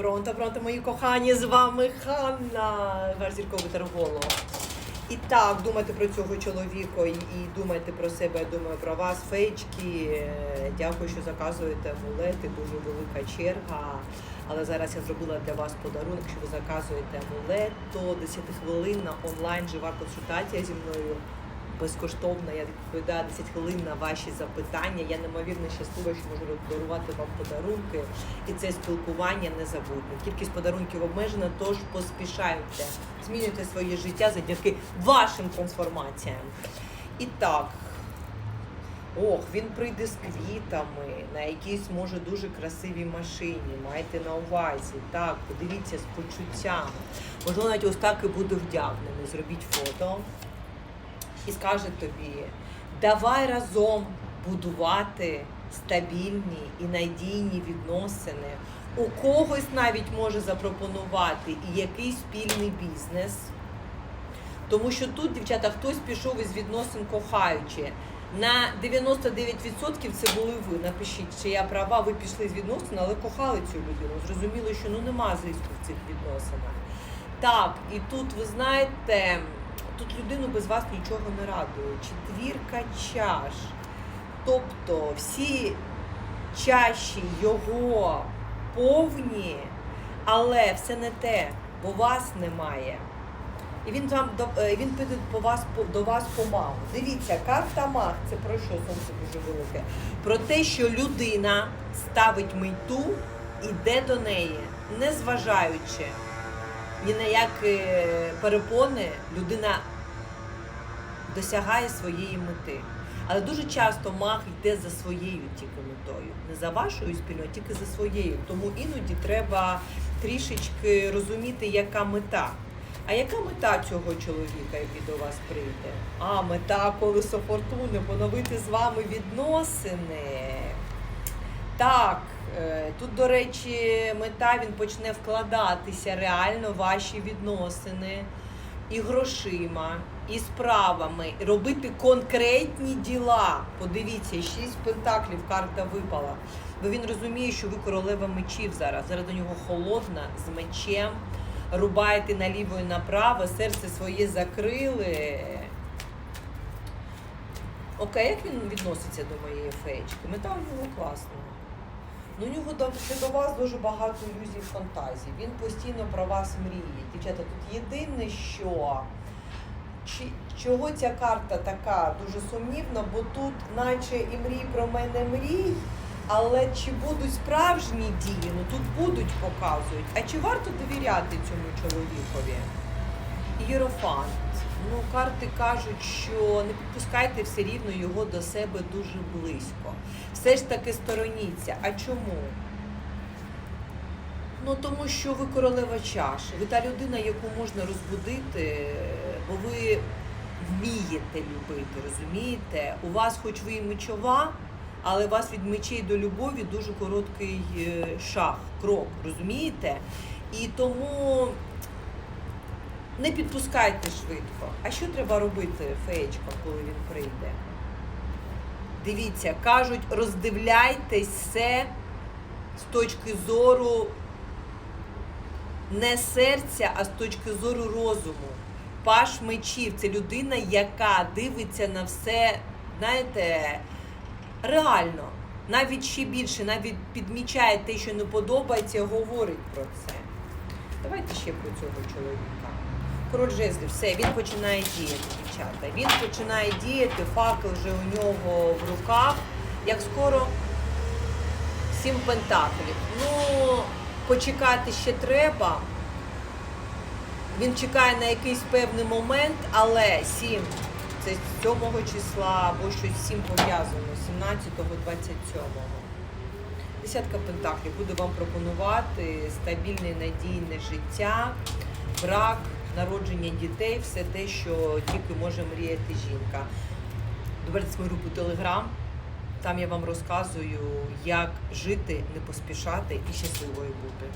Пронто, пронто, мої кохані, з вами Ханна, ваш зірковий. І так, думайте про цього чоловіка і, думайте про себе, я думаю про вас, феєчки. Е, Дякую, що заказуєте амулети, дуже велика черга. Але зараз я зробила для вас подарунок. Якщо ви заказуєте амулет, то 10 хвилин на онлайн жива консультація зі мною безкоштовна. Я відповідаю 10 хвилин на ваші запитання. Я неймовірно щаслива, що можу дарувати вам подарунки. І це спілкування незабутнє. Кількість подарунків обмежена, тож поспішайте. Змінюйте своє життя завдяки вашим трансформаціям. І так. Ох, він прийде з квітами на якійсь, може, дуже красивій машині. Майте на увазі. Так, подивіться з почуттям. Можливо, навіть ось так і буде вдягнений. Зробіть фото і скаже тобі: давай разом будувати стабільні і надійні відносини. У когось навіть може запропонувати і якийсь спільний бізнес. Тому що тут, дівчата, хтось пішов із відносин кохаючи. На 99% це були ви. Напишіть, чи я права, ви пішли з відносин, але кохали цю людину. Зрозуміли, що ну нема зиску в цих відносинах. Так, і тут ви знаєте, тут людину без вас нічого не радує. Четвірка чаш. Тобто всі чаші його повні, але все не те, бо вас немає. І він вам е, він піде по вас до вас по маму. Дивіться, карта маг це про що сонце дуже велике? Про те, що людина ставить мету, іде до неї, не зважаючи ні на які перепони, людина досягає своєї мети. Але дуже часто маг йде за своєю тільки метою, не за вашою спільною, а тільки за своєю. Тому іноді треба трішечки розуміти, яка мета. А яка мета цього чоловіка, який до вас прийде? А мета колесо фортуни, поновити з вами відносини. Так, е, тут, до речі, мета він почне вкладатися реально в ваші відносини і грошима, і справами, і робити конкретні діла. Подивіться, шість пентаклів карта випала. Бо він розуміє, що ви королева мечів зараз. Зараз до нього холодна з мечем. Рубаєте наліво і направо, серце своє закрили. Окей, як він відноситься до моєї феєчки? Мета у нього класна. Ну, у нього ще до вас дуже багато ілюзій фантазій. Він постійно про вас мріє. Дівчата, тут єдине, що чи, чого ця карта така дуже сумнівна, бо тут, наче і мрій про мене мрій, але чи будуть справжні дії? Ну тут будуть показують. А чи варто довіряти цьому чоловікові? Єрофант. Ну, карти кажуть, що не підпускайте все рівно його до себе дуже близько. Все ж таки стороніться. А чому? Ну тому що ви королева чаші. Ви та людина, яку можна розбудити, бо ви вмієте любити, розумієте? У вас, хоч ви і мечова, але у вас від мечей до любові дуже короткий е, шаг, крок, розумієте? І тому не підпускайте швидко. А що треба робити, феєчка, коли він прийде? Дивіться, кажуть, роздивляйтесь все з точки зору не серця, а з точки зору розуму. Паш мечів це людина, яка дивиться на все, знаєте, реально. Навіть ще більше, навіть підмічає те, що не подобається, говорить про це. Давайте ще про цього чоловіка. Король жезлів, все, він починає діяти, дівчата. Він починає діяти, факел вже у нього в руках. Як скоро сім пентаклів. Ну, почекати ще треба. Він чекає на якийсь певний момент, але 7 це з 7 числа або щось з 7 пов'язано, 17-го, 27-го. Десятка пентаклів буде вам пропонувати стабільне надійне життя, брак, народження дітей, все те, що тільки може мріяти жінка. Доверте мою групу Телеграм. Там я вам розказую, як жити, не поспішати і щасливою бути.